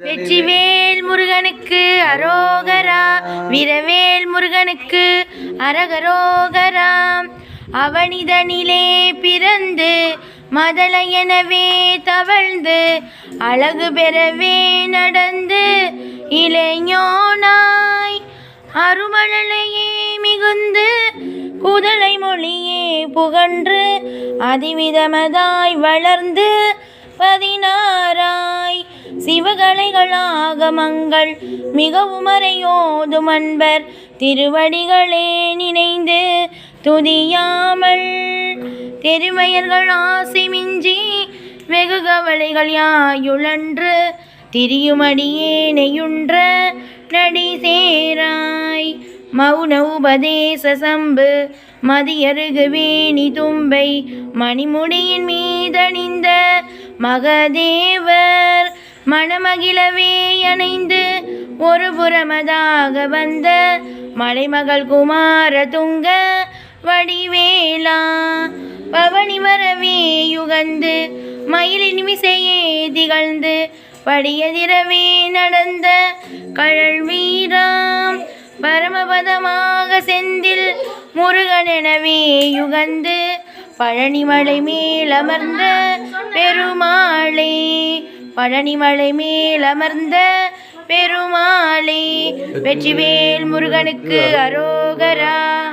வெற்றிவேல் முருகனுக்கு அரோகரா வீரவேல் முருகனுக்கு அரகரோகரா. அவனிதனிலே பிறந்து மதலையெனவே தவழ்ந்து அழகு பெறவே நடந்து இளைஞனாய். அருமழலையே மிகுந்து குதலை மொழியே புகன்று அதிவிதமதாய் வளர்ந்து பதினா சிவகலைகளாகமங்கள் மிகவும் அறையோதும் அன்பர் திருவடிகளே நினைந்து துதியாமல் தெருமையர்கள் ஆசை மிஞ்சி வெகு கவலைகள் யாயுழன்று திரியுமடியேனையுன்ற நடி சேராய் மௌன உபதேச சம்பு மதியருகு வேணி தும்பை மணிமுடியின் மீதணிந்த மகதேவர் மணமகிழவே அணைந்து ஒரு புறமதாக வந்த மலைமகள் குமார துங்க வடிவேலா. பவனி வரவே யுகந்து மயிலின் மிசையே திகழ்ந்து படியதிரவே நடந்த கழல் வீராம். பரமபதமாக செந்தில் முருகனெனவே யுகந்து பழனிமலை மேலமர்ந்த பெருமாளே. பழனிமலை மேலமர்ந்த பெருமாளே வெற்றிவேல் முருகனுக்கு அரோகரா.